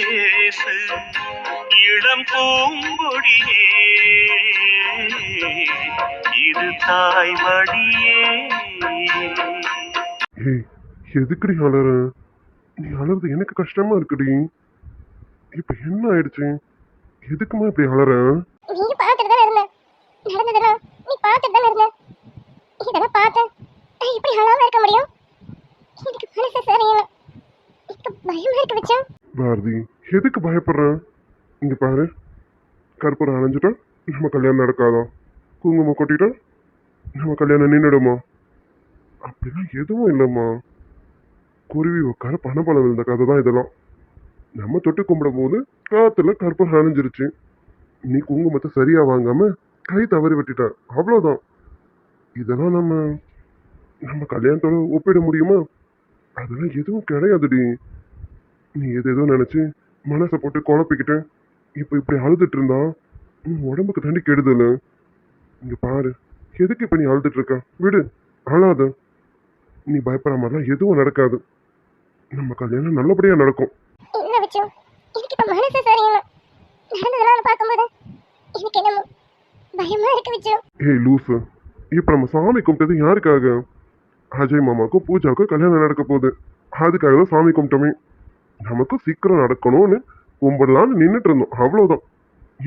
பேசு. இளம் பூங்கொடியே இது தாய்மடியே. ஏய் எதுக்குடி அலற? நீ அலறது எனக்கு கஷ்டமா இருக்குடி. இப்ப என்ன ஆயிடுச்சு? எதுக்குமா இப்படி அலற? நீ பார்த்துட்டு தானே இருந்த நடந்ததெல்லாம் நீ பார்த்துட்டு தானே இருந்த இதெல்லாம் பார்த்தேன் நான் இப்படி அழாம இருக்க முடியும்? எனக்கு மனசு சரியில்லை. எனக்கு பயமா இருக்கு வச்சா பாரதி எதுக்கு பயப்படுறேன் இங்கே பாரு. கற்பூரம் அணைஞ்சிட்டா நம்ம கல்யாணம் நடக்காதா? குங்குமம் கொட்டிட்டா நம்ம கல்யாணம் நின்றுடுமா அப்படிலாம் எதுவும் இல்லைம்மா. குருவி உட்கார பணப்பழம் இருந்த கதை தான் இதெல்லாம். நம்ம தொட்டு கும்பிடும் போது காற்றுல கற்பூரம் அணைஞ்சிருச்சு. நீ குங்குமத்தை சரியாக வாங்காமல் கை தவறி விட்டுட்ட. அவ்வளோதான் இதெல்லாம் நம்ம நம்ம கல்யாணத்தோட ஒப்பிட முடியுமா? அதெல்லாம் எதுவும் கிடையாதுடி. நீ எது ஏதோ நினைச்சு மனசை போட்டு குழப்பிக்கிட்டு இப்போ இப்படி அழுதுட்டு இருந்தா உன் உடம்புக்கு தாண்டி கெடுதல் இங்க பாரு எதுக்கு இப்ப நீ அழுதுட்டு இருக்க? விடு அழாத. நீ பயப்படுற மாதிரிலாம் எதுவும் நடக்காது. நம்ம கல்யாணம் நல்லபடியா நடக்கும். என்ன வச்சா எனக்கு இப்ப மனசு சரியில்லை. நடந்ததெல்லாம் பார்க்கும்போது எனக்கு என்னமோ பயமா இருக்கு வச்சா ஏய் லூசு. இப்போ நம்ம சாமி கும்பிட்டது யாருக்காக? அஜய் மாமாவுக்கும் பூஜாவுக்கும் கல்யாணம் நடக்க போகுது. அதுக்காக தான் சாமி கும்பிட்டோமே. நமக்கு சீக்கிரம் நடக்கணும்னு கும்பிடலான்னு நின்றுட்டு இருந்தோம். அவ்வளோதான்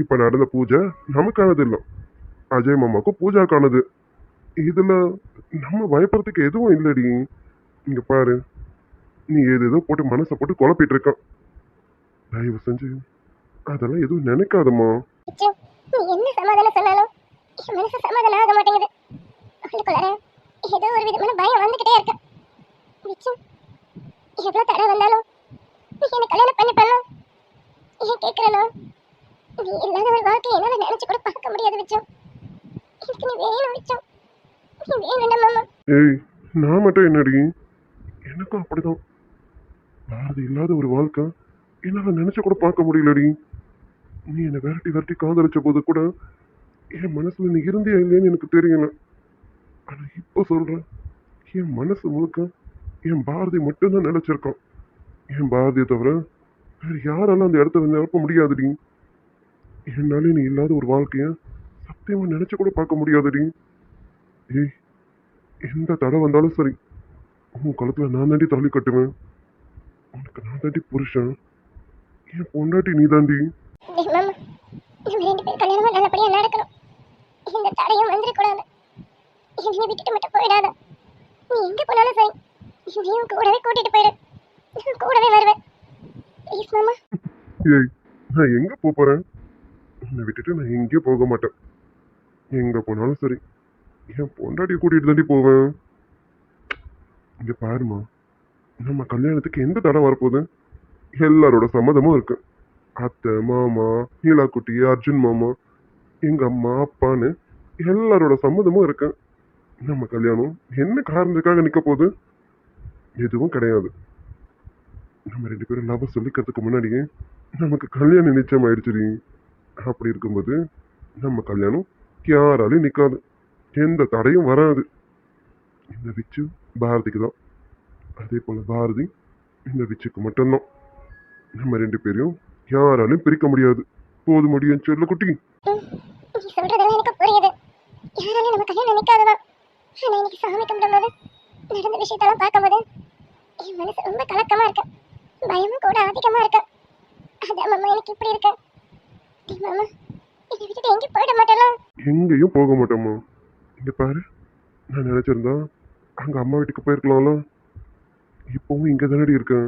இப்போ நடந்த பூஜை நமக்கானது இல்லை. அஜய் மாமாவுக்கு பூஜாக்கானது. இதில் நம்ம பயப்படுறதுக்கு எதுவும் இல்லடி. இங்கே பாரு. நீ எது ஏதோ போட்டு மனசை போட்டு குழப்பிட்டு இருக்கான். தயவு செஞ்சு அதெல்லாம் எதுவும் நினைக்காதம்மா. என்ன சமாதானம் சொன்னாலும் என் மனசு சமாதானம் ஆக மாட்டேங்குது. உள்ளுக்குள்ளார ஏதோ ஒரு விதமான பயம் வந்துகிட்டே இருக்கு. எவ்வளோ தடை வந்தாலும் நீ என்ன கல்யாணம் பண்ணி பண்ணலாம் ஏன் கேட்கறனோ நீ இல்லாத ஒரு வாழ்க்கை என்னால் நினச்சி கூட பார்க்க முடியாது விச்சம் எனக்கு நீ வேணும் விச்சம் நீ வேணும் மாமா. ஏய் நான் மட்டும் என்னடி? எனக்கும் அப்படிதான். பாரதி இல்லாத ஒரு வாழ்க்கை என்னால் நினச்சி கூட பார்க்க முடியலடி. நீ என்னை விரட்டி விரட்டி காதலிச்ச போது கூட என் மனசுல நீ இருந்தே இல்லையான்னு எனக்கு தெரியல. ஆனா இப்போ சொல்றேன் என் மனசு முழுக்க என் பாரதி மட்டும்தான் நினைச்சிருக்கான். என் பாரதியை தவிர வேறு யாராலும் அந்த இடத்த நிரப்ப முடியாதுடி. என்னாலே நீ இல்லாத ஒரு வாழ்க்கையை சத்தியமாக நினச்சி கூட பார்க்க முடியாதுடி. ஏய் எந்த தடை வந்தாலும் சரி உன் குளத்துல நான் தாண்டி தாலி கட்டுவேன். உனக்கு நான் தாண்டி புருஷன். என் பொண்டாட்டி நீ தாண்டி டேய் நல்லபடியா நடக்கணும். இந்த தடையும் வந்துடக்கூடாது என்னை விட்டுட்டு மட்டும் போயிடாத. நீ எங்க போனாலும் சரி என்னையும் கூடவே கூட்டிட்டு போயிடு கூடவே வருவேன். ப்ளீஸ் மாமா. ஏய் நான் எங்க போக போறேன்? உன்னை விட்டுட்டு நான் எங்கேயும் போக மாட்டேன். எங்க போனாலும் சரி. என் பொண்டாட்டியை கூட்டிட்டு தாண்டி போவேன். இங்க பாருமா நம்ம கல்யாணத்துக்கு எந்த தடை வரப்போகுது? எல்லாரோட சம்மதமும் இருக்கு. அத்தை மாமா நீலாக்குட்டி அர்ஜுன் மாமா எங்க அம்மா அப்பான்னு எல்லாரோட சம்மதமும் இருக்கு. நம்ம கல்யாணம் என்ன காரணத்துக்காக நிக்க போகுது? எதுவும் கிடையாது. நம்ம ரெண்டு பேரும் லவ் சொல்லிக்கிறதுக்கு முன்னாடியே நமக்கு கல்யாணம் நிச்சயம் ஆயிடுச்சுடி அப்படி இருக்கும்போது நம்ம கல்யாணம் யாராலையும் நிற்காது எந்த தடையும் வராது. இந்த விச்சு பாரதிக்கு தான். அதே போல் பாரதி இந்த விச்சுக்கு மட்டும்தான். நம்ம ரெண்டு பேரையும் யாராலையும் பிரிக்க முடியாது. போது முடியும் சொல்ல குட்டி. சொல்றதெல்லாம் எனக்கு புரியுது. நம்ம கல்யாணம் இன்னைக்கு சாமி கும்பிடும்போது நடந்த விஷயத்தெல்லாம் பார்க்கும்போது என் மனசு ரொம்ப கலக்கமா இருக்கு. பயமும் கூட அதிகமா இருக்கு. அதான் மாமா எனக்கு இப்படி இருக்கு. டேய் மாமா என்னை விட்டுட்டு எங்கேயும் போயிட மாட்டேலாம் எங்கேயும் போக மாட்டோமா இங்க பாரு நான் நினைச்சிருந்தா அங்க அம்மா வீட்டுக்கு போயிருக்கலாம்ல. இப்பவும் இங்க தானடி இருக்கேன்.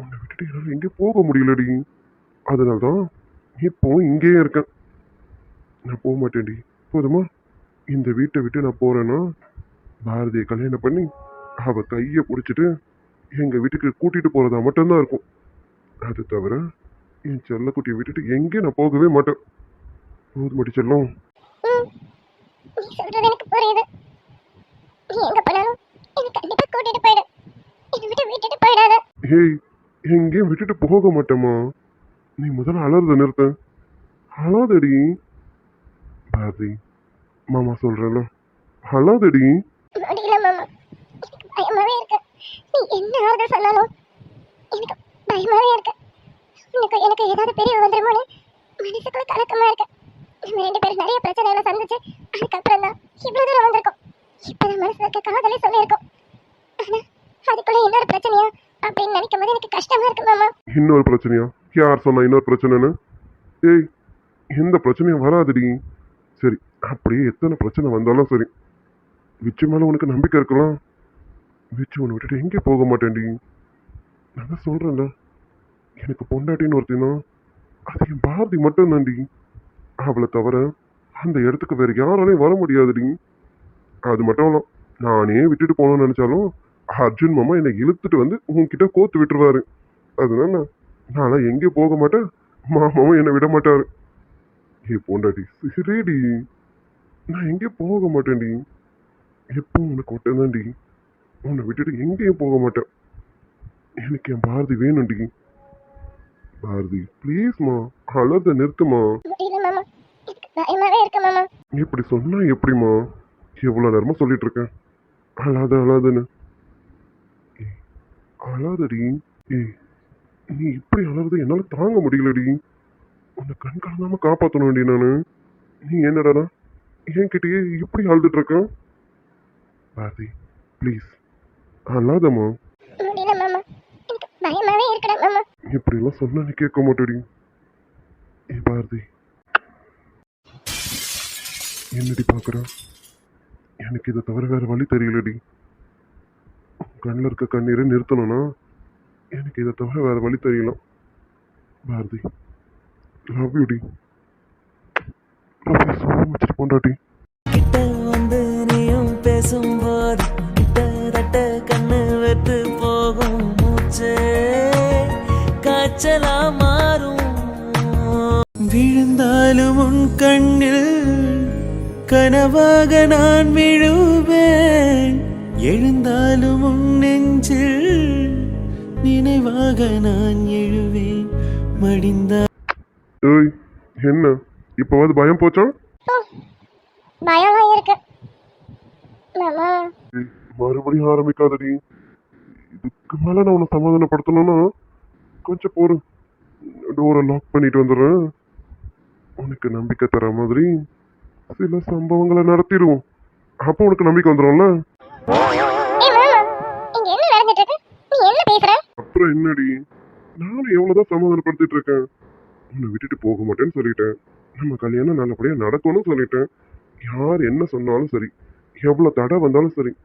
உன்னை விட்டுட்டு என்னால் எங்கேயும் போக முடியலடி. அதனால தான் இப்போவும் இங்கேயே இருக்கேன். நான் போக மாட்டேன்டி. போதுமா? இந்த வீட்டை விட்டு நான் போறேன்னா பாரதியை கல்யாணம் பண்ணி அவ கையை பிடிச்சிட்டு எங்க வீட்டுக்கு கூட்டிட்டு போறதா மட்டும்தான் இருக்கும். அது தவிர என் செல்லக்குட்டியை விட்டுட்டு எங்கேயும் நான் போகவே மாட்டேன். போதுமடி செல்லம். ம். நீ சொல்றது எனக்கு புரியுது. நீ எங்க போனாலும் என்ன கண்டிப்பா கூட்டிட்டு போயிடு. என்னை விட்டு விட்டுட்டு போயிடாத. ஏய் எங்கேயும் விட்டுட்டு போக மாட்டேம்மா. நீ முதல்ல அலறத நிறுத்த. அழாதடி. பாரதி மாமா சொல்றேன்ல. அழாதடி. முடியல மாமா எனக்கு பயமாவே இருக்கு நீ என்ன ஆறுதல் சொன்னாலும் எனக்கு பயமாவே இருக்கு. எனக்கு எனக்கு ஏதாவது பெரிய வந்துருமோன்னு மனசுக்குள்ள கலக்கமா இருக்கு. நம்ம ரெண்டு பேரும் நிறைய பிரச்சனைகளை சந்திச்சு அதுக்கப்புறம் தான் இவ்வளோ தூரம் வந்திருக்கோம். இப்பதான் மனசுல இருக்க காதலே சொல்லியிருக்கோம். ஆனா அதுக்குள்ள இன்னொரு பிரச்சனையா? அப்படின்னு நினைக்கும் போது எனக்கு கஷ்டமா இருக்கு மாமா. இன்னொரு பிரச்சனையா? யார் சொன்னா இன்னொரு பிரச்சனைன்னு? ஏய் எந்த பிரச்சனையும் வராதுடி. சரி அப்படியே எத்தனை பிரச்சனை வந்தாலும் சரி. விச்சு உனக்கு நம்பிக்கை இருக்கலாம் விச்சு உன்னை விட்டுட்டு எங்கே போக மாட்டேன்டி. நான் தான் சொல்கிறேன்ல எனக்கு பொண்டாட்டின்னு ஒருத்தினா அது என் பாரதி மட்டும்தான்டி. அவளை தவிர அந்த இடத்துக்கு வேற யாராலையும் வர முடியாதுடி. அது மட்டும் இல்ல நானே விட்டுட்டு போகணும்னு நினச்சாலும் அர்ஜுன் மாமா என்னை இழுத்துட்டு வந்து உங்ககிட்ட கோத்து விட்டுருவாரு. அதனால நான்லாம் எங்கேயும் போக மாட்டேன். மாமாவும் என்னை விட மாட்டாரு. ஏ பொண்டாட்டி சரிடி. நான் எங்கேயும் போக மாட்டேன்டி. எப்பவும் உனக்கு ஒட்டதான்டி. உன்னை விட்டுட்டு எங்கேயும் போக மாட்டேன். எனக்கு என் பாரதி வேணும்டி. பாரதி ப்ளீஸ்மா அழத நிறுத்துமா? இப்படி சொன்னா எப்படிம்மா? எவ்வளோ நேரமா சொல்லிட்டு இருக்கேன். அழாத அழாதுன்னு. அழாதடி. ஏய் நீ இப்படி அழறது என்னால தாங்க முடியலடி. உன்னை கண் கலந்தாம காப்பாற்றணும்டி நானு. நீ என்னடானா என்கிட்டயே இப்படி அழுதுட்டு இருக்க? பாரதி ப்ளீஸ் அழாதம்மா முடியல மாமா. எனக்கு பயமாவே இருக்குடா மாமா. இப்படிலாம் சொன்னா நீ கேட்க மாட்டேடி. ஏ பாரதி. என்னடி பார்க்குற எனக்கு இதை தவிர வேற வழி தெரியலடி. கண்ணில் இருக்க கண்ணீரை நிறுத்தணும்னா எனக்கு இதை தவிர வேற வழி தெரியல. Bharathi love you love you so much பொண்டாட்டி. கிட்ட வந்து நீயும் பேசும்போது மூச்சு காய்ச்சலா மாறும். விழுந்தாலும் உன் கண்ணில் கனவாக நான் விழுவேன். எழுந்தாலும் உன் நெஞ்சில் நினைவாக நான் எழுவேன். மடிந்த ஏய் என்ன? இப்போவாது பயம் போச்சா? பயம்லாம் இருக்கு. மாமா. மறுபடியும் ஆரம்பிக்காதடி. மேல நான் உன்னை சமாதானப்படுத்தணும்னா கொஞ்சம் போரு. டோரை லாக் பண்ணிட்டு வந்துடுறேன். உனக்கு நம்பிக்கை தர மாதிரி சில சம்பவங்களை நடத்திடுவோம். அப்போ உனக்கு நம்பிக்கை வந்துடும்ல? அப்புறம் என்னடி? நானும் எவ்வளவுதான் சமாதானப்படுத்திட்டு இருக்கேன். உன்னை விட்டுட்டு போக மாட்டேன்னு சொல்லிட்டேன். நம்ம கல்யாணம் நல்லபடியா நடக்கும்னு சொல்லிட்டேன். யார் என்ன சொன்னாலும் சரி. எவ்வளவு தடை வந்தாலும் சரி.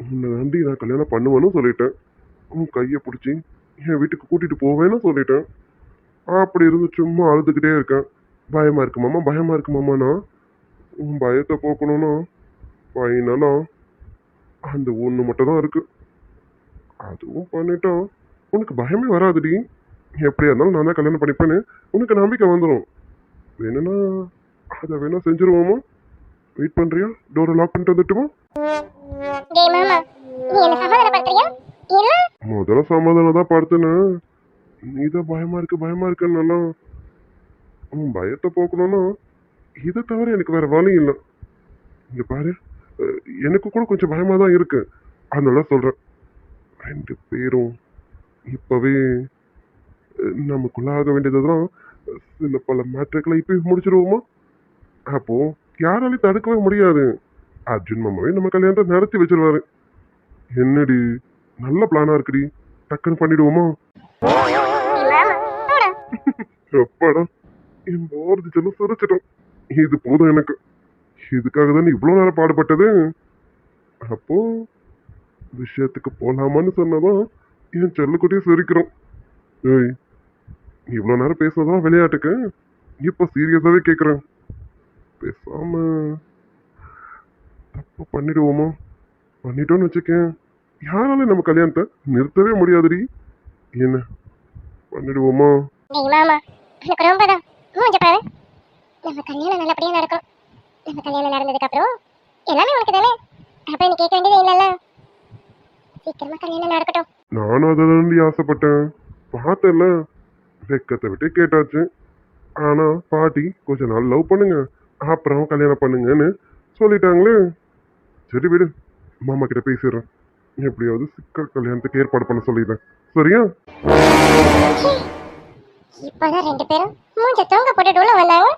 உன்னை நம்பி நான் கல்யாணம் பண்ணுவேன்னு சொல்லிட்டேன். உன் கையை பிடிச்சி என் வீட்டுக்கு கூட்டிட்டு போவேன்னு சொல்லிட்டேன். அப்படி இருந்து சும்மா அழுதுகிட்டே இருக்கேன். பயமா இருக்கு மாமா பயமா இருக்கு மாமாண்ணா உன் பயத்தை போக்கணும்னா ஃபைனலா அந்த ஒன்று மட்டும் தான் இருக்கு. அதுவும் பண்ணிட்டோம் உனக்கு பயமே வராதுடி. எப்படியா இருந்தாலும் நான் தான் கல்யாணம் பண்ணிப்பேன்னு உனக்கு நம்பிக்கை வந்துடும் வேணும்னா அதை வேணா செஞ்சுருவோமா? வெயிட் பண்ணுறியா டோரை லாக் பண்ணிட்டு வந்துட்டுமா? டேய் மாமா நீ என்ன சமாதானப்படுத்துறியா? இல்ல முதல்ல சமாதானம் தான் படுத்துனேன் நீ தான் பயமா இருக்கு பயமா இருக்குன்னு உன் பயத்தை போக்கணும்னா இதை தவிர எனக்கு வேற வழி இல்லை. இங்க பாரு எனக்கு கூட கொஞ்சம் பயமா தான் இருக்கு. அதனால சொல்றேன். ரெண்டு பேரும் இப்பவே அஹ், நமக்குள்ள ஆக வேண்டியதுதான் சில பல மேட்ருக்களை இப்பயும் முடிச்சிருவோமா? அப்போ யாராலையும் தடுக்கவே முடியாது. அர்ஜுன் மாமாவே நம்ம கல்யாணத்தை நடத்தி வச்சிருவாரு. என்னடி? நல்ல பிளானா இருக்குடி. டக்குன்னு பண்ணிடுவோமா? எப்பாடா? என் போறது செல்லம் சிரிச்சிட்டோம். இது போதும் எனக்கு. இதுக்காக தானே இவ்வளோ நேரம் பாடுபட்டது? அப்போ விஷயத்துக்கு போகலாமான்னு சொன்னதான் என் செல்லக்குட்டியை சிரிக்கிறோம். ஏய் இவ்வளோ நேரம் பேசுனதான் விளையாட்டுக்கு? இப்போ சீரியஸாகவே கேட்குறேன் பேசாம பண்ணிடுவோமா? பண்ணிட்டோன்னு வச்சுக்கேன். யாராலையும் நம்ம கல்யாணத்தை நிறுத்தவே முடியாதுடி. என்ன? பண்ணிடுவோமா? மாமா எனக்கு ரொம்ப தான் மூஞ்ச பாரு. நம்ம கல்யாணம் நல்லபடியா நடக்கும். நம்ம கல்யாணம் நடந்ததுக்கு அப்புறம் எல்லாமே உனக்கு தானே? அப்புறம் நீ கேட்க வேண்டியதே இல்லைல்ல சீக்கிரமா கல்யாணம் நடக்கட்டும். நானும் அதை தாண்டி ஆசைப்பட்டேன். பார்த்தேன்ல. வெக்கத்தை விட்டு கேட்டாச்சு. ஆனா பாட்டி கொஞ்ச நாள் லவ் பண்ணுங்க. அப்புறம் கல்யாணம் பண்ணுங்கன்னு சொல்லிட்டாங்களே. சரி விடு. மாமா கிட்ட பேசிடுறேன். எப்படியாவது சிக்கல் கல்யாணத்துக்கு ஏற்பாடு பண்ண சொல்லிடுறேன். சரியா? இப்பதான் ரெண்டு பேரும் மூஞ்ச தொங்க போட்டுட்டு உள்ள வந்தாங்க.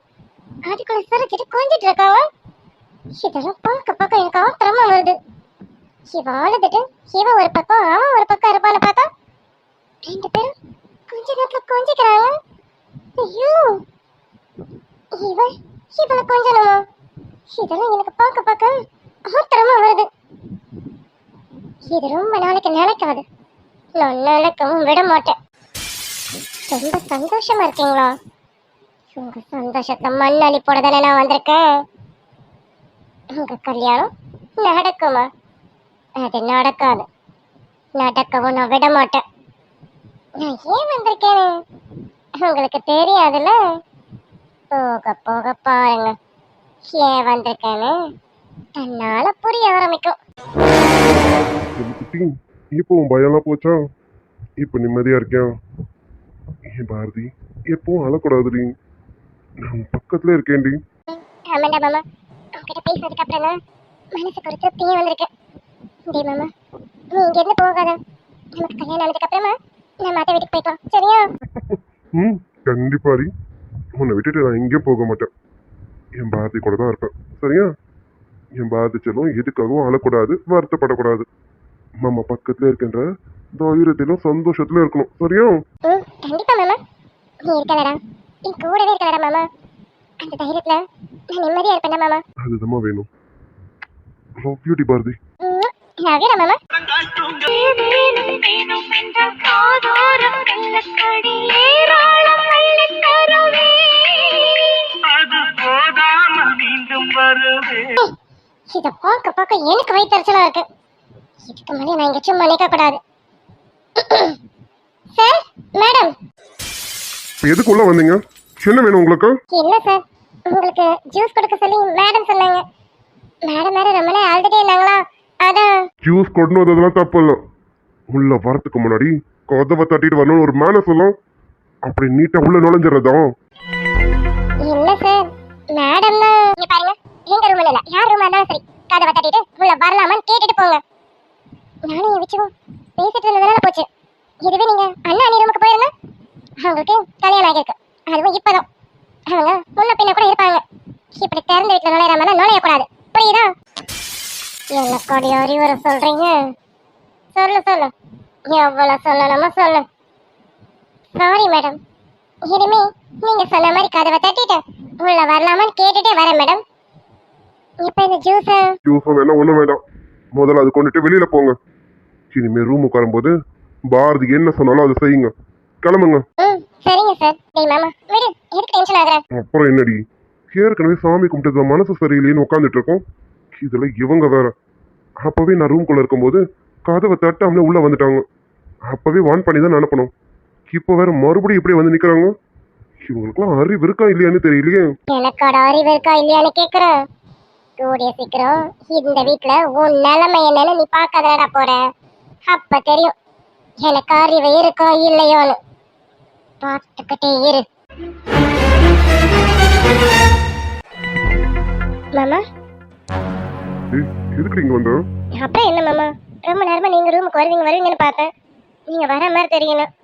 அதுக்குள்ள சிரிச்சிட்டு கொஞ்சிட்டு இருக்காங்க. இதெல்லாம் பார்க்க பார்க்க எனக்கு ஆத்திரமா வருது. இவ அழுதுட்டு இவ ஒரு பக்கம் அவன் ஒரு பக்கம் இருப்பான்னு பார்த்தா ரெண்டு பேரும் கொஞ்ச நேரத்துல கொஞ்சிக்கிறாங்க. ஐயோ! இவ இவளை கொஞ்சணுமா. இதெல்லாம் எனக்கு பார்க்க பார்க்க ஆத்திரமா வருது. இது ரொம்ப நாளைக்கு நினைக்காது நான் நினைக்கவும் விட மாட்டேன். ரொம்ப சந்தோஷமா இருக்கீங்களா? உங்க சந்தோஷத்தை மண்ணாளி போட தானே நான் வந்திருக்கேன் உங்க கல்யாணம் நடக்குமா? அது நடக்காது. நடக்கவும் நான் விட மாட்டேன். நான் ஏன் வந்திருக்கேன்? உங்களுக்கு தெரியாதுல்ல? போக போக பாருங்க. ஏன் வந்திருக்கேன்னு தன்னால புரிய ஆரம்பிக்கும் இப்போ உன் பயம்லாம் போச்சா? இப்போ நிம்மதியா இருக்கேன் ஏன் பாரதி எப்பவும் அழக்கூடாதுடி. நான் பக்கத்துல இருக்கேன்டி. ஆமாண்டா மாமா. உங்ககிட்ட பேசுறதுக்கு அப்புறம் தான் மனசுக்கு ஒரு திருப்தியே வந்திருக்கு. டேய் மாமா நீ இங்க இருந்து போகாத. நமக்கு கல்யாணம் ஆனதுக்கு அப்புறமா நம்ம அத்தை வீட்டுக்கு போய்க்கலாம். சரியா? ம் கண்டிப்பாடி உன்னை விட்டுட்டு நான் எங்கேயும் போக மாட்டேன். என் பாரதி கூட தான் இருப்பேன். சரியா? என் பாரதி செல்லும் எதுக்காகவும் அழக்கூடாது வருத்தப்படக்கூடாது. மாமா பக்கத்துல இருக்கின்ற தைரியத்திலும் சந்தோஷத்திலும் இருக்கணும். சரியா? கண்டிப்பா மாமா. நீ இருக்கலடா. நீ கூடவே இருக்கலடா மாமா. அந்த தைரியத்துல நான் நிம்மதியா இருப்பேன்டா மாமா. அதுதான் வேணும். Love beauty Bharathi. லவ்யூடா மாமா. அது மீண்டும் வருவேன். இத பார்க்க பார்க்க எனக்கு வயிற்றுச்சலா இருக்கு. இதுக்கு மேலே நான் இங்க சும்மா நிக்க கூடாது. சார் மேடம் எதுக்குள்ள வந்தீங்க? என்ன வேணும் உங்களுக்கு? இல்ல சார் உங்களுக்கு ஜூஸ் கொடுக்க சொல்லி மேடம் சொன்னாங்க. மேடம் வேற ரொம்ப நேரம் அழுதுட்டே இருந்தாங்களா? அதான். ஜூஸ் கொண்டு வந்ததெல்லாம் தப்பு இல்லை உள்ள வரத்துக்கு முன்னாடி கதவை தட்டிட்டு வரணும்னு ஒரு மேன சொல்லும் அப்படி நீட்டா உள்ள நுழைஞ்சிடறதா ரூம் இல்ல. யார் ரூமா இருந்தாலும் சரி. கதவை தட்டிட்டு உள்ள வரலாமான்னு கேட்டுட்டு போங்க. நானும் என் விச்சும் பேசிட்டு இருந்ததுனால போச்சு. இதுவே நீங்க அண்ணா அண்ணி ரூமுக்கு போயிருந்தா அவங்களுக்கு கல்யாணம் ஆகியிருக்கு. அதுவும் இப்பதான். அவங்க முன்ன பின்ன கூட இருப்பாங்க. இப்படி திறந்த வீட்டுல நுழையிறாம நுழையக்கூடாது. புரியுதா? என்ன கொடி அறிவுரை சொல்றீங்க? சொல்லு சொல்லு. எவ்வளவு சொல்லணுமோ சொல்லு. சாரி மேடம் இனிமே நீங்க சொன்ன மாதிரி கதவை தட்டிட்டு உள்ள வரலாமான்னு கேட்டுட்டே வரேன் மேடம் இப்போ இந்த ஜூஸ் ஜூஸும் வேணாம் ஒன்றும் வேண்டாம் முதல்ல அது கொண்டுட்டு வெளியில போங்க. இனிமே ரூம் உட்காரும்போது பாரதி என்ன சொன்னாலும் அதை செய்யுங்க. கிளம்புங்க. ம் சரிங்க சார் டேய் மாமா விடு. எதுக்கு டென்ஷன் ஆகுற? அப்புறம் என்னடி? ஏற்கனவே சாமி கும்பிட்டது மனசு சரியில்லைன்னு உட்காந்துட்டு இருக்கோம். இதுல இவங்க வேற. அப்பவே நான் ரூம்குள்ள இருக்கும்போது கதவை தட்டாமலே உள்ள வந்துட்டாங்க. அப்பவே வான் பண்ணி தான் அனுப்பணும். இப்போ வேற மறுபடியும் இப்படி வந்து நிக்கிறாங்க. இவங்களுக்குலாம் அறிவு இருக்கா இல்லையான்னு தெரியலையே. எனக்கோட அறிவு இருக்கா இல்லையான்னு கேக்குறேன் கூடிய சீக்கிரம். இந்த வீட்ல உன் நிலைமை என்னன்னு நீ பார்க்காதடா போற. அப்ப தெரியும் எனக்கு அறிவு இருக்கோ இல்லையோன்னு. பார்த்துக்கிட்டே இரு. மாமா? ஏய் எதுக்கு இங்க வந்த? அப்புறம் என்ன மாமா? ரொம்ப நேரமா நீங்க ரூமுக்கு வருவீங்க வருவீங்கன்னு பார்த்தேன். நீங்க வர மாதிரி தெரியணும்.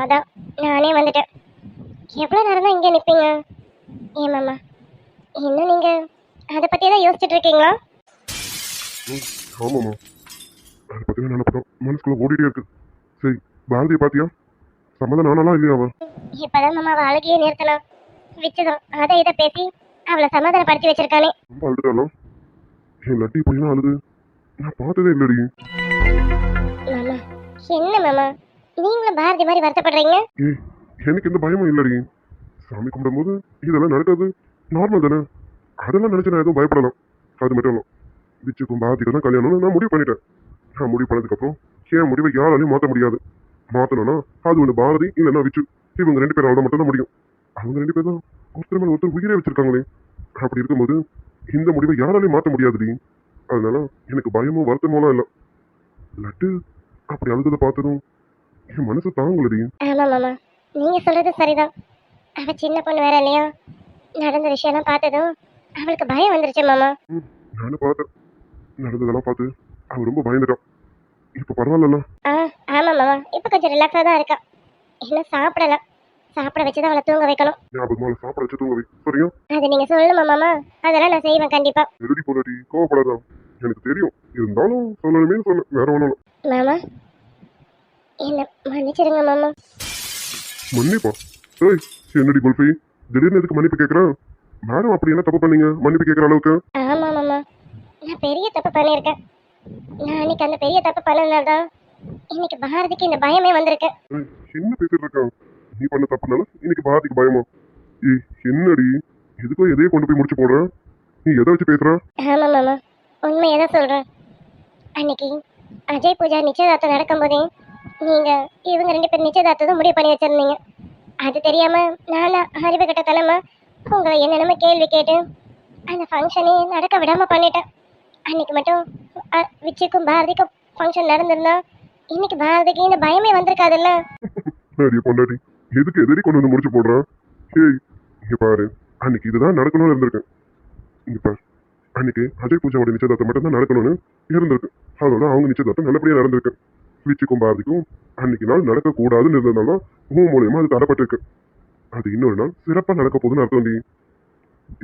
அதான் நானே வந்துட்டேன். எவ்வளவு நேரம் தான் இங்கே நிப்பீங்க? ஏன் மாமா? இன்னும் நீங்க? அதை பத்தி தான் யோசிச்சுட்டு இருக்கீங்களா ஆமாம்மா. அதை பத்தி தான் நினைப்போம் மனசுக்குள்ள ஓடிட்டே இருக்கு. சரி பாரதியை பாத்தியா? சம்மதம் நானாலாம் இல்லையா அவன் இப்பதான் மாமா அவ அழுகையே நிறுத்தலாம் விச்சதும் அதை இதை பேசி அவளை சமாதானப்படுத்தி வச்சிருக்கானே. ரொம்ப அழுதுட்டாலும் என் லட்டி இப்படிலாம் அழுது. நான் பார்த்ததே இல்லடி. மாமா என்ன மாமா? நீங்களும் பாரதி மாதிரி வருத்தப்படுறீங்க? ஏய் எனக்கு எந்த பயமும் இல்லடி. சாமி கும்பிடும்போது இதெல்லாம் நடக்காது. நார்மல் தானே? அதெல்லாம் நினச்சி நான் எதுவும் பயப்படலாம் அது மட்டும் இல்லை. பிச்சுக்கும் பாரதிக்கும் தான் கல்யாணம்னு நான் முடிவு பண்ணிட்டேன். நான் முடிவு பண்ணதுக்கப்புறம் என் முடிவை யாராலையும் மாற்ற முடியாது. மாற்றணும்னா அது ஒன்று பாரதி இல்லைன்னா விச்சு. இவங்க ரெண்டு பேரால் மட்டும் தான் முடியும். அவங்க ரெண்டு பேரும் ஒருத்தர் மேலே ஒருத்தர் உயிரே வச்சிருக்காங்களே. அப்படி இருக்கும்போது இந்த முடிவை யாராலையும் மாற்ற முடியாதுடி. அதனால எனக்கு பயமும் வருத்தமும் இல்லை. லட்டு அப்படி அழுததை பார்த்ததும் என் மனசு தாங்கலடி. ஆமா மாமா சரிதான். அவ சின்ன பொண்ணு வேற இல்லையா? நடந்த விஷயம்லாம் பார்த்ததும் அவளுக்கு பயம் வந்துருச்சு மாமா. நானும் பார்த்தேன். நடந்ததெல்லாம் பார்த்து அவ ரொம்ப பயந்துட்டான் இப்ப பரவாயில்லண்ணா ஆ ஆமா மாமா. இப்போ கொஞ்சம் ரிலாக்ஸாக தான் இருக்கா. இன்னும் சாப்பிடல. சாப்பிட வச்சு தான் அவளை தூங்க வைக்கணும். ஞாபகமா அவளை சாப்பிட வச்சு தூங்க வை. சரியா? அது நீங்க சொல்லணுமா மாமா? அதெல்லாம் நான் செய்வேன் கண்டிப்பா. நெருடி பொண்டாட்டி? கோவப்படாதான் எனக்கு தெரியும். இருந்தாலும் சொல்லணுமே சொன்னேன் வேற ஒண்ணும். மாமா என்ன மன்னிச்சிருங்க மாமா. மன்னிப்பா? ஏய் என்னடி குல்ஃபி? திடீர்னு எதுக்கு மன்னிப்பு கேட்கறேன் மேடம் அப்படி என்ன தப்பு பண்ணீங்க? மன்னிப்பு கேட்கற அளவுக்கு? ஆமா மாமா நான் பெரிய தப்பு பண்ணியிருக்கேன். நான் அன்னைக்கு அந்த பெரிய தப்பு பண்ணதுனால தான் இன்னைக்கு பாரதிக்கு இந்த பயமே வந்திருக்கு. ஏய், என்ன பேசிட்டு இருக்கான் நீ பண்ண தப்புனால இன்னைக்கு பாரதிக்கு பயமா? ஏய் என்னடி? எதுக்கோ எதையோ கொண்டு போய் முடிச்சு போடுற? நீ எதை வச்சு பேசுற? ஆமா மாமா உண்மையை தான் சொல்றேன் அன்னைக்கு அஜய் பூஜா நிச்சயதார்த்தம் நடக்கும்போதே நீங்க இவங்க ரெண்டு பேரும் நிச்சயதார்த்தம் முடிவு பண்ணி வச்சிருந்தீங்க. அது தெரியாம நானா அறிவு கட்ட தலைமை உங்களை என்னென்னமோ கேள்வி கேட்டு அந்த ஃபங்க்ஷனே நடக்க விடாமல் பண்ணிட்டேன். அன்னைக்கு மட்டும் அ, விச்சுக்கும் பாரதிக்கும் ஃபங்க்ஷன் நடந்திருந்தா இன்னைக்கு பாரதிக்கு இந்த பயமே வந்திருக்காதுல்ல? நிறைய பொண்டாட்டி எதுக்கு எதிரி கொண்டு வந்து முடிச்சு போடுறான் ஏய் இங்கே பாரு அன்னைக்கு இதுதான் நடக்கணும்னு இருந்திருக்கு. இங்கே பாரு அன்னைக்கு அஜய் பூஜாவோட நிச்சயதார்த்தம் மட்டும் தான் நடக்கணும்னு இருந்திருக்கு. அதோட அவங்க நிச்சயதார்த்தம் நல்லபடியாக நடந்திருக்கு. வீச்சுக்கும் பாரதிக்கும் அன்னைக்கு நாள் நடக்கக்கூடாதுன்னு இருந்ததுனால உன் மூலியமாக அது தரப்பட்டிருக்கு அது இன்னொரு நாள் சிறப்பா நடக்க போகுதுன்னு அர்த்தம் டி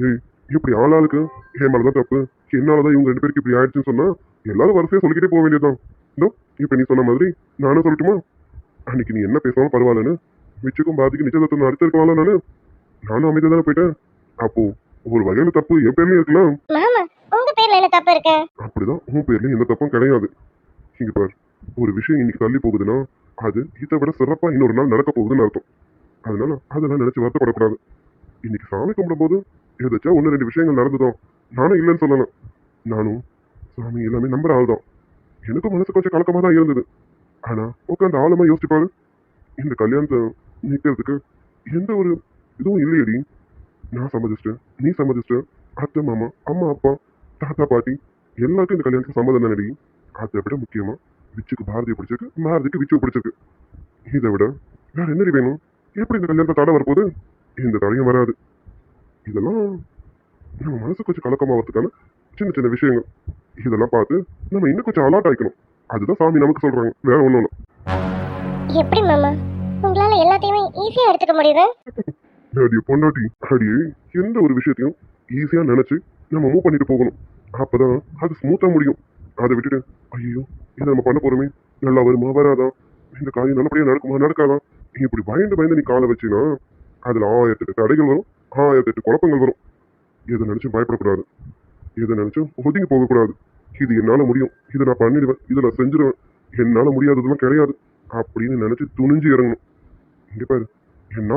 ஏய் இப்படி ஆளாளுக்கு என் மேலதான் தப்பு. என்னாலதான் இவங்க ரெண்டு பேருக்கு இப்படி ஆயிடுச்சுன்னு சொன்னா எல்லாரும் வரிசையா சொல்லிக்கிட்டே போக வேண்டியதுதான். இதோ இப்ப நீ சொன்ன மாதிரி நானும் சொல்லட்டுமா? அன்னைக்கு நீ என்ன பேசாலும் பரவாயில்லன்னு. மிச்சுக்கும் பாதிக்கு நிச்சயதார்த்தம் நடத்திருக்கலாம்ல நானு. நானும் அமைதியா தானே போயிட்டேன். அப்போ ஒரு வகையில தப்பு என் பேர்லயும் இருக்கலாம் மாமா உங்க பேர்ல என்ன தப்பு இருக்கு? அப்படிதான் உன் பேர்லயும் எந்த தப்பும் கிடையாது. இங்க பாரு ஒரு விஷயம் இன்னைக்கு தள்ளி போகுதுன்னா அது இதை விட சிறப்பா இன்னொரு நாள் நடக்க போகுதுன்னு அர்த்தம். அதனால அதெல்லாம் நினைச்சு வருத்தப்படக்கூடாது. இன்னைக்கு சாமி கும்பிடும்போது ஏதாச்சும் ஒன்று ரெண்டு விஷயங்கள் நடந்ததும் நானும் இல்லைன்னு சொல்லலாம் நானும் சாமி எல்லாமே நம்புற ஆள் தான் எனக்கும் மனசு கொஞ்சம் கலக்கமாக தான் இருந்தது ஆனால் உட்காந்து ஆழமாக யோசிப்பாரு இந்த கல்யாணத்தை நிற்கிறதுக்கு எந்த ஒரு இதுவும் இல்லையடி. நான் சம்மதிச்சிட்டேன் நீ சம்மதிச்சிட்ட. அத்தை மாமா அம்மா அப்பா தாத்தா பாட்டி எல்லாருக்கும் இந்த கல்யாணத்துக்கு சம்மதம் தானடி? அதை விட முக்கியமாக விச்சுக்கு பாரதியை பிடிச்சிருக்கு பாரதிக்கு விச்சுவை பிடிச்சிருக்கு. இதை விட வேற என்னடி வேணும்? எப்படி இந்த கல்யாணத்தை தடை வரப்போகுது? இந்த தடையும் வராது. இதெல்லாம் நம்ம மனசு கொஞ்சம் கலக்கமாகறதுக்கான சின்ன சின்ன விஷயங்கள். இதெல்லாம் பார்த்து நம்ம இன்னும் கொஞ்சம் அலாட் ஆயிக்கணும். அதுதான் சாமி நமக்கு சொல்றாங்க. வேற ஒன்றும் இல்லை. எப்படி மாமா? உங்களால எல்லாத்தையுமே ஈஸியா எடுத்துக்க முடியுது? அடிய பொண்டாட்டி. அடியே எந்த ஒரு விஷயத்தையும் ஈஸியா நினைச்சு நம்ம மூவ் பண்ணிட்டு போகணும். அப்பதான் அது ஸ்மூத்தா முடியும். அதை விட்டுட்டு ஐயோ இதை நம்ம பண்ண போறோமே? நல்லா வருமா வராதா? இந்த காரியம் நல்லபடியா நடக்குமா நடக்காதா? இப்படி பயந்து பயந்து நீ காலை வச்சினா அதில் ஆயிரத்தெட்டு தடைகள் வரும் ஆயிரத்தெட்டு குழப்பங்கள் வரும். எதை நினைச்சும் பயப்படக்கூடாது. எதை நினைச்சும் ஒதுங்கி போகக்கூடாது. இது என்னால் முடியும். இதை நான் பண்ணிடுவேன். இதை நான் செஞ்சிருவேன். என்னால் முடியாததெல்லாம் கிடையாது. அப்படின்னு நினச்சி துணிஞ்சு இறங்கணும். இங்க பாரு.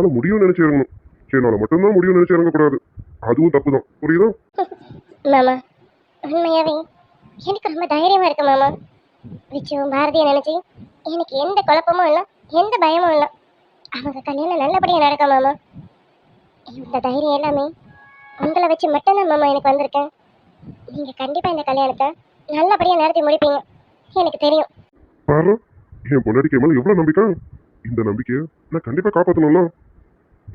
முடியும்னு நினச்சி இறங்கணும். என்னால மட்டும்தான் முடியும்னு நினச்சி இறங்கக்கூடாது. அதுவும் தப்பு தான் புரியுதா மாமா. உண்மையாவே எனக்கு ரொம்ப தைரியமா இருக்கு மாமா. விச்சுவும் பாரதியை நினைச்சு எனக்கு எந்த குழப்பமும் இல்லை எந்த பயமும் இல்லை. அவங்க கல்யாணம் நல்லபடியா நடக்கும் மாமா. இந்த தைரியம் எல்லாமே உங்களை வச்சு மட்டும்தான் மாமா எனக்கு வந்திருக்கேன் நீங்க கண்டிப்பா இந்த கல்யாணத்தை நல்லபடியா நடத்தி முடிப்பீங்க. எனக்கு தெரியும். பாரு என் பொண்டாடிக்கு மேல எவ்வளவு நம்பிக்கை? இந்த நம்பிக்கையை நான் கண்டிப்பா காப்பாத்தணும்ல.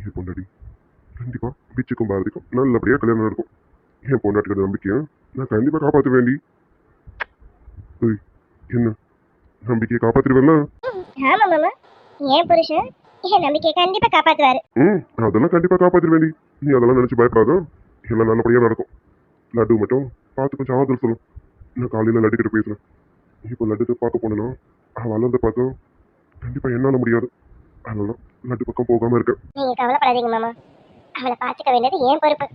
என் பொண்டாடி கண்டிப்பா பிச்சுக்கும் பாரதிக்கும் நல்லபடியா கல்யாணம் நடக்கும். என் பொண்டாட்டியோட நம்பிக்கையை நான் கண்டிப்பா காப்பாற்ற வேண்டி. என்ன? நம்பிக்கையை காப்பாத்திருவேன்ல ஆமா மாமா. என் புருஷன் என் நம்பிக்கையை கண்டிப்பா காப்பாத்துவாரு. ம் அதெல்லாம் கண்டிப்பா காப்பாத்திர வேண்டி நீ அதெல்லாம் நினைச்சு பயப்படாத. எல்லாம் நல்லபடியா நடக்கும். லட்டு மட்டும் பார்த்து கொஞ்சம் ஆறுதல் சொல்லும் நான் காலையில லட்டு கிட்ட பேசுறேன். இப்போ லட்டுக்கு பார்க்க போனேன்னா அவள் வளர்ந்த பார்த்தா கண்டிப்பா என்னால முடியாது. அதனால லட்டு பக்கம் போகாம இருக்கேன். நீங்க கவலைப்படாதீங்க மாமா. அவளை பாத்துக்க வேண்டியது என் பொறுப்பு.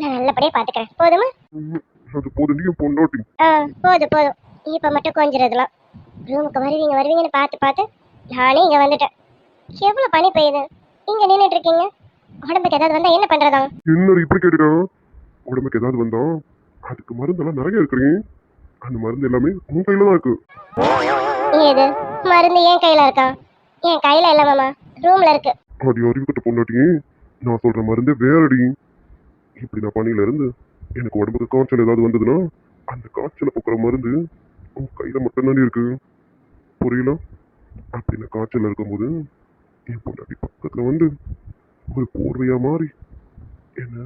நான் நல்லபடியா பாத்துக்கிறேன் போதுமா? அது போதும் நீயும் பொண்டாட்டி. ஆ போதும் போதும் இப்போ மட்டும் கொஞ்சிறதுலாம். ரூமுக்கு வருவீங்க வருவீங்கன்னு பார்த்து பார்த்து நானே இங்கே வந்துட்டேன். எவ்வளோ பனி பெய்யுது? இங்கே நின்றுட்டு இருக்கீங்க. உடம்புக்கு ஏதாவது வந்தால் என்ன பண்ணுறதா என்னடி இப்படி கேட்டுட்டான் உடம்புக்கு ஏதாவது வந்தா அதுக்கு மருந்தெல்லாம் நிறைய இருக்கிறீங்க அந்த மருந்து எல்லாமே உன் கையில தான் இருக்கு. ஏது மருந்து என் கையில இருக்கான் என் கையில இல்ல மாமா ரூம்ல இருக்கு. அடி அறிவுக்கிட்ட பொண்டாட்டி நான் சொல்ற மருந்தே வேறடி. இப்படி நான் பணியில இருந்து எனக்கு உடம்புக்கு காய்ச்சல் ஏதாவது வந்ததுன்னா அந்த காய்ச்சலை போக்குற மருந்து உன் கையில மட்டும்தானே இருக்கு. புரியல? அப்படி நான் காய்ச்சல் இருக்கும்போது என் பொண்டாட்டி பக்கத்தில் வந்து ஒரு போர்வையா மாறி என்ன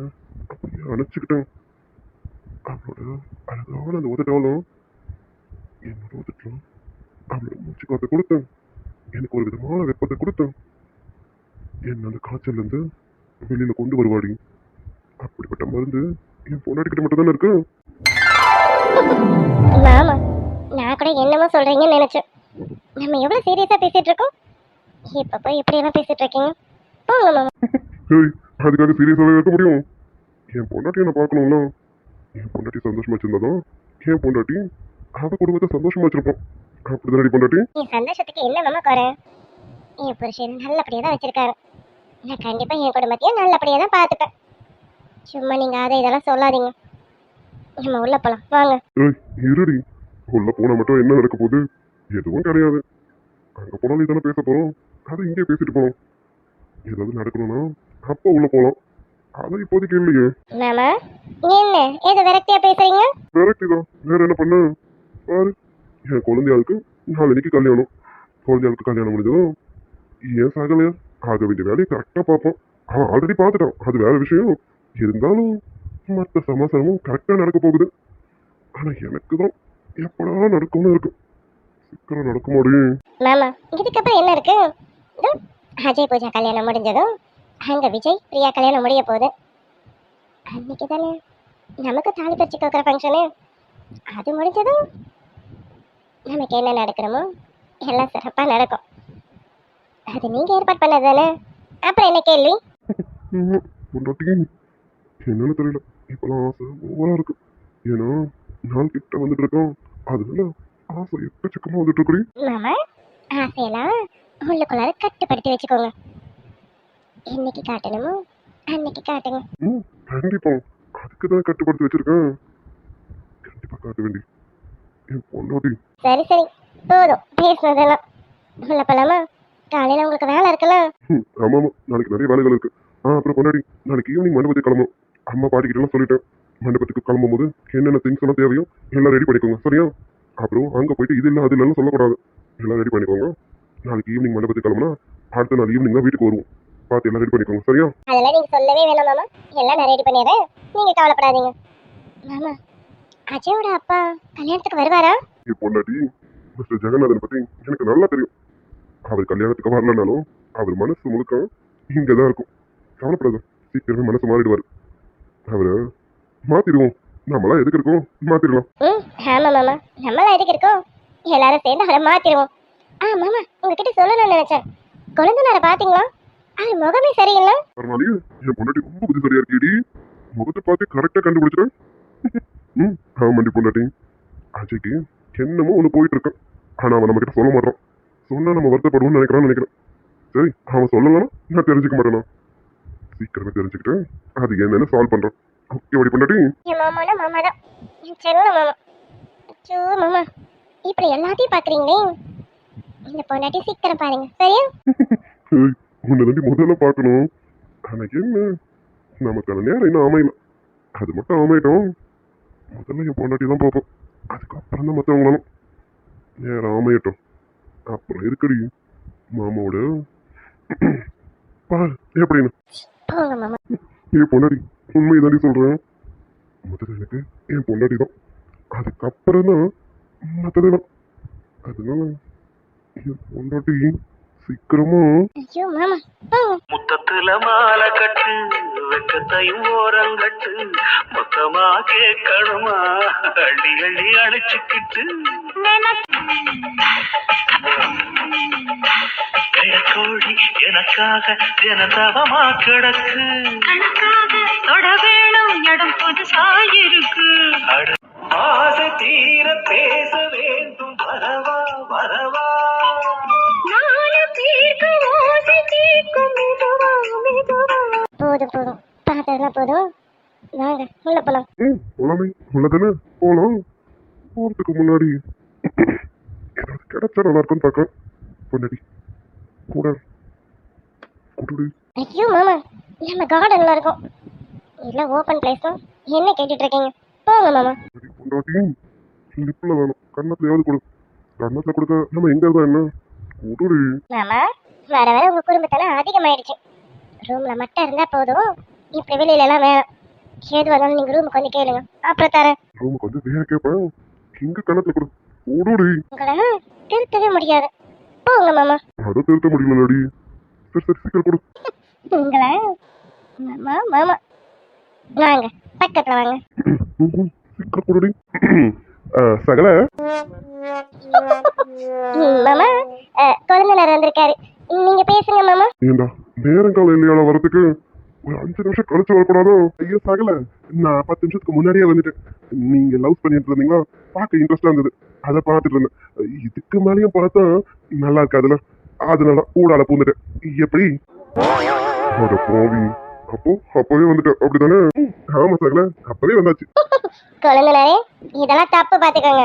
அப்படியே அணைச்சிக்கிட்டேன். அவளோட அழகான அந்த உதட்டாலும் என்னோட உதட்டலாம் அவளோட மூச்சு காற்றை கொடுத்தேன். எனக்கு ஒரு விதமான வெப்பத்தை கொடுத்தேன். என்ன அந்த காய்ச்சல்லேருந்து வெளியில் கொண்டு வருவாடி. அப்படிப்பட்ட மருந்து என் பொண்டாட்டிக்கிட்ட மட்டும் தானே இருக்கு? மாமா நான் கூட என்னமோ சொல்றீங்கன்னு நினைச்சேன். நம்ம எவ்வளவு சீரியஸா பேசிட்டு இருக்கோம்? இப்ப போய் இப்படி எல்லாம் பேசிட்டு இருக்கீங்க போங்க மாமா. ஏய் அதுக்காக சீரியஸாகவே இருக்க முடியும். என் பொண்டாட்டியை நான் பார்க்கணும்ல. என் பொண்டாட்டி சந்தோஷமா வச்சிருந்தாதான் என் பொண்டாட்டி அவ குடும்பத்தை சந்தோஷமா வச்சிருப்போம். அப்படிதானடி பொண்டாட்டி? என் சந்தோஷத்துக்கு என்ன மாமா குறை? என் புருஷன் நல்லபடியா தான் வச்சிருக்காரு. நான் கண்டிப்பா என் குடும்பத்தையும் நல்லபடியா தான் பார்த்துப்பேன். சும்மா நீங்க அதை இதெல்லாம் சொல்லாதீங்க. நம்ம உள்ள போலாம். வாங்க. ஏய் இருடி. உள்ள போனா மட்டும் என்ன நடக்க போகுது? எதுவும் கிடையாது. அங்க போனாலும் இதானே பேச போறோம். அதை இங்கே பேசிட்டு போறோம் ஏதாவது நடக்கணும்னா அப்போ உள்ள போலாம். அதை இப்போதைக்கு இல்லையே. மாமா என்ன? ஏதோ விரக்தியா பேசுறீங்க? விரக்தி தான். வேற என்ன பண்ண? பாரு என் குழந்தையாளுக்கு நாளைக்கு கல்யாணம். குழந்தையாளுக்கு கல்யாணம் முடிஞ்சதும் ஏன் சாகலையா? ஆக வேண்டிய வேலையை கரெக்டாக பார்ப்போம் அவன் ஆல்ரெடி பார்த்துட்டான். அது வேற விஷயம். இருந்தாலும் மற்ற சமாசாரமும் கரெக்டாக நடக்க போகுது. ஆனால் எனக்கு தான் எப்படா நடக்கும்னு இருக்கு. சீக்கிரம் நடக்க முடியும். மாமா இதுக்கப்புறம் என்ன இருக்கு? அஜய் பூஜா கல்யாணம் முடிஞ்சதும் அங்க விஜய் பிரியா கல்யாணம் முடிய போகுது. அன்னைக்கு தானே நமக்கு தாலி பறிச்சு கேட்குற ஃபங்க்ஷனு அது முடிஞ்சதும் நமக்கு என்ன நடக்கணுமோ எல்லாம் சிறப்பாக நடக்கும். அது நீங்க ஏற்பாடு பண்ணது தானே அப்புறம் என்ன கேள்வி? என்னன்னு தெரியல. இப்பெல்லாம் ஆசை ஓவரா இருக்கு. ஏன்னா நாள் கிட்ட வந்துட்டு இருக்கோம். அதனால ஆசை எக்கச்சக்கமா வந்துட்டு இருக்குடி? மாமா ஆசையெல்லாம் உள்ளுக்குள்ளார கட்டுப்படுத்தி வச்சுக்கோங்க. என்னைக்கு காட்டணுமோ அன்னைக்கு காட்டுங்க. ம் கண்டிப்பா. அதுக்கு தான் கட்டுப்படுத்தி வச்சிருக்கேன். கண்டிப்பா காட்ட வேண்டி. என் பொண்ணோடி சரி சரி. போதும். பேசுனதெல்லாம். உள்ள போலாமா? காலையில உங்களுக்கு வேலை இருக்குல்ல? ம் ஆமா ஆமா. நாளைக்கு நிறைய வேலைகள் இருக்கு. ஆ அப்புறம் கொண்டாடி நாளைக்கு ஈவினிங் மண்டபத்துக்கு கிளம்பும் அம்மா பாட்டிக்கிட்டலாம் சொல்லிட்டேன். மண்டபத்துக்கு கிளம்பும் போது என்னென்ன திங்ஸ் எல்லாம் தேவையோ எல்லாம் ரெடி பண்ணிக்கோங்க. சரியா? அப்புறம் அங்க போயிட்டு இது இல்லை அது இல்லைன்னு சொல்லக்கூடாது. எல்லாம் ரெடி பண்ணிக்கோங்க. நாளைக்கு ஈவினிங் மண்டபத்துக்கு கிளம்புனா அடுத்த நாள் ஈவினிங் தான் வீட்டுக்கு வருவோம். பார்த்து எல்லாம் ரெடி பண்ணிக்கோங்க. சரியா? அதெல்லாம் நீங்க சொல்லவே வேணாம் மாமா. எல்லாம் நான் ரெடி பண்ணிடுறேன். நீங்க கவலைப்படாதீங்க. மாமா அஜயோட அப்பா கல்யாணத்துக்கு வருவாரா? என் பொண்டாட்டி மிஸ்டர் ஜெகநாதன் பத்தி எனக்கு நல்லா தெரியும். அவர் கல்யாணத்துக்கு வரலனாலும் அவர் மனசு முழுக்க இங்க தான் இருக்கும். கவலைப்படாத சீக்கிரமே மனசு மாறிடுவார். அவரை மாத்திடுவோம். நம்மளாம் எதுக்கு இருக்கோம்? மாத்திடலாம். ஆமா மாமா. நம்மளாம் எதுக்கு இருக்கோம்? எல்லாரும் சேர்ந்து அவரை மாத்திடுவோம். ஆ மாமா உங்ககிட்ட சொல்லணும்னு நினைச்சேன். குழந்தைனார பாத்தீங்களா அவர் முகமே சரியில்லை. அதனாலே என் பொண்டாட்டி ரொம்ப புத்திசாலியா இருக்கீடி. முகத்தை பார்த்து கரெக்டா கண்டுபிடிச்சிட்டேன் ம் ஆமாண்டி பொண்டாட்டி. அஜய்க்கு என்னமோ ஒன்று போயிட்டு இருக்கான் ஆனா அவன் நம்ம கிட்ட சொல்ல மாட்டான் சொன்னா நம்ம வருத்தப்படுவோம்னு நினைக்கிறான்னு நினைக்கிறேன். சரி அவன் சொல்லலாம் நான் தெரிஞ்சுக்க மாட்டேனா? சீக்கிரமே தெரிஞ்சுக்கிட்டு அது என்னன்னு சால்வ் பண்றேன். ஓகே வடி பொண்டாட்டி? என் மாமானா மாமா தான் என் செல்ல மாமா. அச்சோ மாமா. இப்படி எல்லாத்தையும் பாக்குறீங்களே இந்த பொண்டாட்டி சீக்கிரம் பாருங்க சரியா? ஏய், உன்னை தாண்டி முதல்ல பார்க்கணும். ஆனா என்ன? நமக்கான நேரம் இன்னும் அமையல. அது மட்டும் அமையட்டும். முதல்ல என் பொண்டாட்டி தான் பார்ப்போம். அதுக்கப்புறம் தான் மற்றவங்களாலும் நேரம் அமையட்டும். அப்புறம் இருக்கடி மாமாவோட. பாரு எப்படின்னு என் பொண்டாட்டி உண்மையை தாண்டி சொல்றேன். முதல்ல எனக்கு என் பொண்டாட்டி தான். அதுக்கப்புறம் தான் மற்றதெல்லாம் அதனால பொண்டாட்டி சீக்கிரமா ஐயோ மாமா. முத்தத்துல மாலை கட்டு வெக்கத்தையும் ஓரங்கட்டு மொத்தமா கேட்கணுமா? அள்ளி அள்ளி அழைச்சுக்கிட்டு கோழி எனக்காக தினதவமா கிடக்கு. தொட வேணும் இடம் புதுசாயிருக்கு. ஆசை தீர பேச வேண்டும். வரவா வரவா. போதும் போதும். பார்த்ததெல்லாம் போதும். வாங்க உள்ள போலாம். ம் போலாமே உள்ளதானே போலாம். போறதுக்கு முன்னாடி ஏதாவது கிடைச்சா நல்லா இருக்கும்னு பார்க்குறேன் பொண்டாட்டி கூட கூட்டுடு ஐயோ மாமா. நம்ம கார்டன்ல இருக்கோம். இல்லை ஓப்பன் பிளேஸ் தான். என்ன கேட்டுட்டு இருக்கீங்க? மாமா சரி, பொண்டாட்டியும் லிப்பில் வேணும். கன்னத்துலையாவது கொடு. கன்னத்தில் கொடுக்க நம்ம எங்கே இருந்தா என்ன? கூட்டுடு மாமா வர வர உங்க குடும்பத்தெல்லாம் அதிகமாயிடுச்சு. ரூம்ல மட்டும் இருந்தா போதும். இப்படி வெளியில எல்லாம் வேணாம். ஏது வந்தாலும் நீங்க ரூமுக்கு வந்து கேளுங்க. அப்புறம் தரேன். ரூமுக்கு வந்து வேற கேட்பேன் இங்கே கன்னத்தில் கொடு. கூடுடி உங்களை திருத்தவே முடியாது. போங்க மாமா. அதை திருத்த முடியலடி. சரி சரி சீக்கிரம் கொடு. உங்களை மாமா மாமா. வாங்க. பக்கத்துல வாங்க சீக்கிரம் கொடுடி சகல மாமா குழந்தைனார் வந்திருக்காரு நீங்க பேசுங்க மாமா ஏண்டா நேரம் காலம் இல்லையால வரதுக்கு ஒரு அஞ்சு நிமிஷம் கழிச்சு வரக்கூடாதோ ஐயோ சகல நான் பத்து நிமிஷத்துக்கு முன்னாடியே வந்துட்டேன் நீங்க லவ் பண்ணிட்டு இருந்தீங்களா பார்க்க இன்ட்ரெஸ்டா இருந்தது அதை பார்த்துட்டு இருந்தேன் இதுக்கு மேலேயும் பார்த்தா நல்லா இருக்காதுல்ல அதனால ஊடால பூந்துட்டேன் எப்படி ஒரு போவி அப்போ அப்பவே வந்துட்டேன். அப்படிதானே ஆமா சகல அப்பவே வந்தாச்சு. குழந்தைனாரே இதெல்லாம் தப்பு பாத்துக்கோங்க.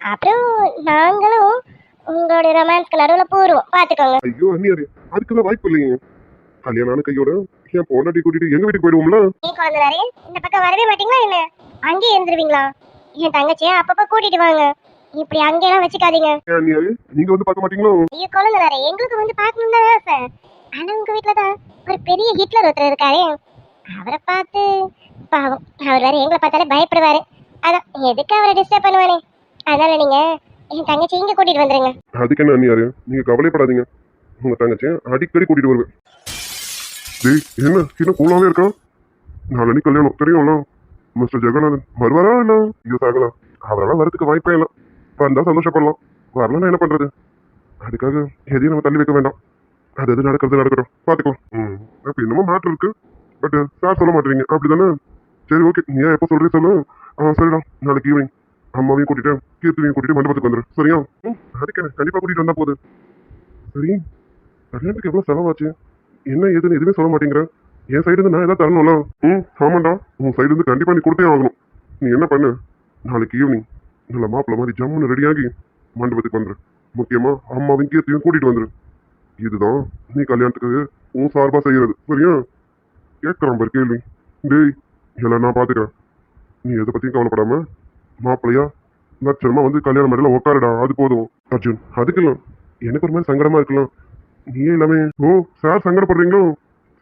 அப்புறம் நாங்களும் உங்களுடைய ரொமான்ஸ்க்கு நடுவுல போடுவோம் பாத்துக்கோங்க. ஐயோ அண்ணியாரே அதுக்குதான் வாய்ப்பு இல்லைங்க கல்யாணம் ஆன கையோட என் பொண்டாட்டி கூட்டிட்டு எங்க வீட்டுக்கு போயிடுவோம்ல? ஏன் குழந்தைனாரே இந்த பக்கம் வரவே மாட்டீங்களா என்ன? அங்கேயே இருந்துருவீங்களா? என் தங்கச்சியை அப்பப்ப கூட்டிட்டு வாங்க. இப்படி அங்கெல்லாம் வச்சுக்காதீங்க. நீங்க வந்து பார்க்க மாட்டீங்களோ? ஐயோ குழந்தைனாரே எங்களுக்கு வந்து பார்க்கணும் தான் ஆசை. ஆனா உங்க வீட்டுல தான் ஒரு பெரிய ஹிட்லர் ஒருத்தர் இருக்காரே. அவரை பார்த்து பாவம். அவர் வேற எங்களை பார்த்தாலே பயப்படுவாரு. அதான் எதுக்கு அவரை டிஸ்டர்ப் பண்ணுவானே? அதனால நீங்க? என் தங்கச்சி இங்க கூட்டிட்டு வந்துருங்க. அதுக்கு என்ன அண்ணியாரு நீங்க கவலைப்படாதீங்க. உங்க தங்கச்சி அடிக்கடி கூட்டிட்டு வருவேன். டேய் என்ன? சின்ன கூலாவே இருக்கான் நாளை கல்யாணம். தெரியும்ல? மிஸ்டர் ஜெகநாதன். வருவாரா என்ன யூஸ் ஆகலாம் அவரெல்லாம் வரதுக்கு வாய்ப்பே இல்லை. வந்தா சந்தோஷப்படலாம். வரலாம் என்ன பண்றது? அதுக்காக எதையும் நம்ம தள்ளி வைக்க வேண்டாம். அது எது நடக்கிறது நடக்கட்டும். பார்த்துக்கலாம் ம் அப்போ என்னமோ மேட்ரு இருக்கு. பட் சார் சொல்ல மாட்டீங்க அப்படிதானே? சரி ஓகே நீ எப்போ சொல்றீ சொல்லு. ஆ சரிடா. நாளைக்கு ஈவினிங் அம்மாவையும் கூட்டிட்டு கீர்த்தியும் கூட்டிட்டு மண்டபத்துக்கு வந்துடுறேன் சரியா? ம் அதுக்கு கண்டிப்பாக கூட்டிகிட்டு வந்தால் வந்தா போதும் சரி. கல்யாணத்துக்கு எவ்வளோ செலவாச்சு? என்ன ஏதுன்னு எதுவுமே சொல்ல மாட்டேங்கிறேன் என் சைடு இருந்து நான் எதாவது தரணும்ல? ம் ஆமாண்டா. உன் சைடு இருந்து கண்டிப்பாக நீ கொடுத்தே ஆகணும். நீ என்ன பண்ணு? நாளைக்கு ஈவினிங் நல்ல மாப்பிள்ள மாதிரி ஜம்முன்னு ரெடியாகி மண்டபத்துக்கு வந்துடு முக்கியமாக அம்மாவையும் கீர்த்தியும் கூட்டிகிட்டு வந்துடு இதுதான் நீ கல்யாணத்துக்கு உன் சார்பா செய்யறது சரியா? கேட்கறான் பாரு கேள்வி டேய் எல்லாம் நான் பாத்துக்கிறேன். நீ எதை பத்தியும் கவலைப்படாம மாப்பிள்ளையா லட்சணமா வந்து கல்யாண மேடையில உட்காருடா அது போதும். அர்ஜுன் அதுக்கெல்லாம் எனக்கு ஒரு மாதிரி சங்கடமா இருக்கலாம். நீயே எல்லாமே ஓ சார் சங்கடப்படுறீங்களோ?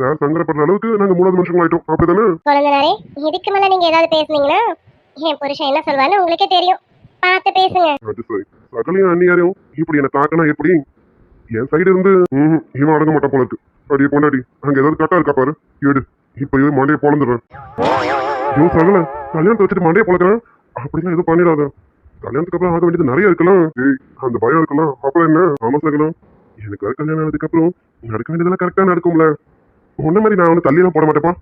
சார் சங்கடப்படுற அளவுக்கு நாங்க மூணாவது மனுஷங்க ஆயிட்டோம். அப்படிதானே குழந்தைனாரே இதுக்கு மேல நீங்க ஏதாவது பேசுனீங்கன்னா என் புருஷன் என்ன சொல்வான்னு உங்களுக்கே தெரியும். பார்த்து பேசுங்க. அது சரி. சகலையும் அண்ணியாரையும் இப்படி என்ன தாக்கனா எப்படி? என் சைடு இருந்து இவன் அடங்க மாட்டான் போல இருக்கு. அடியே பொண்டாடி அங்க ஏதாவது கட்டா இருக்கா பாரு? எடு. இப்ப மண்டையை பொழந்துடுறேன். ஐயோ சகல கல்யாணத்தை வச்சுட்டு மண்டையை பொழக்கிறேன்? அப்படிலாம் எதுவும் பண்ணிடாத. கல்யாணத்துக்கு அப்புறம் ஆக வேண்டியது நிறைய இருக்கலாம். அந்த பயம் இருக்கலாம். அப்புறம் என்ன? ஆமா சகலம் எனக்கு வேற கல்யாணம் ஆனதுக்கு அப்புறம் நடக்க வேண்டியதெல்லாம் கரெக்டா நடக்கும்ல. உன்ன மாதிரி நான் வந்து தள்ளியெல்லாம் போட மாட்டேப்பா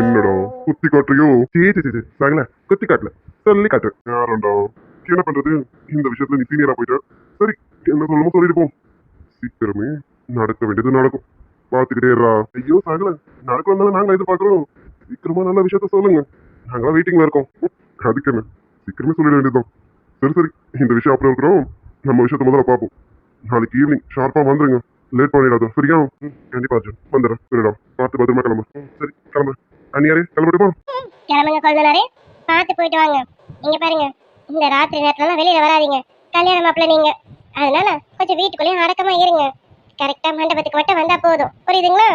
என்னடா குத்தி காட்டுறியோ? சீ சீ சீ, சீ. சகல குத்தி காட்டல. சொல்லி காட்டு. யாருண்டா? என்ன பண்றது? இந்த விஷயத்துல நீ சீனியரா போயிட்ட? சரி என்ன சொல்லணுமோ சொல்லிருப்போம் சீக்கிரமே நடக்க வேண்டியது நடக்கும். பாத்துக்கிட்டே ஐயோ சாகல. நடக்க வந்தாலும் நாங்க எதிர்பார்க்கிறோம். சீக்கிரமா நல்ல விஷயத்த சொல்லுங்க. நாங்களா வெயிட்டிங்ல இருக்கோம். அதுக்கு என்ன? சீக்கிரமே சொல்லிட வேண்டியதுதான். சரி சரி. இந்த விஷயம் அப்புறம் இருக்கிறோம். நம்ம விஷயத்த முதல்ல பார்ப்போம். நாளைக்கு ஈவினிங் ஷார்ப்பா வந்துருங்க. லேட் பண்ணிடாத சரியா? கண்டிப்பா அர்ஜுன். வந்துடுறேன். சரிடா. பார்த்து பத்திரமா கிளம்பு. சரி கிளம்பு. அண்ணியாரே கிளம்பிட்டுமா? கிளம்புங்க கொள்வனாரே பார்த்து போயிட்டு வாங்க. இங்க பாருங்க. இந்த ராத்திரி நேரத்துலலாம் வெளியில வராதீங்க. கல்யாண மாப்பிள்ள நீங்க. அதனால கொஞ்சம் வீட்டுக்குள்ளேயும் அடக்கமா இருங்க. கரெக்டா மண்டபத்துக்கு மட்டும் வந்தா போதும். புரியுதுங்களா?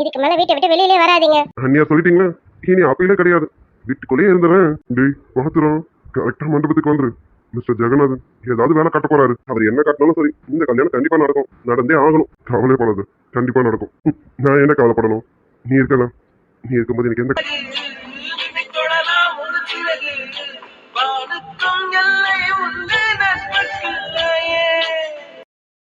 இதுக்கு மேல வீட்டை விட்டு வெளியிலே வராதீங்க. அண்ணியா சொல்லிட்டீங்களா? இனி அப்பையிலே கிடையாது. வீட்டுக்குள்ளேயே இருந்துறேன். டேய் பாத்துறோம் கரெக்டா மண்டபத்துக்கு வந்துரு. மிஸ்டர் ஜெகநாதன் ஏதாவது வேலை கட்ட போறாரு. அவர் என்ன கட்டினாலும் சரி இந்த கல்யாணம் கண்டிப்பா நடக்கும். நடந்தே ஆகணும். கவலைப்படாது கண்டிப்பா நடக்கும். நான் என்ன கவலைப்படணும்? நீ இருக்கலாம் நீ இருக்கும்போது எனக்கு எந்த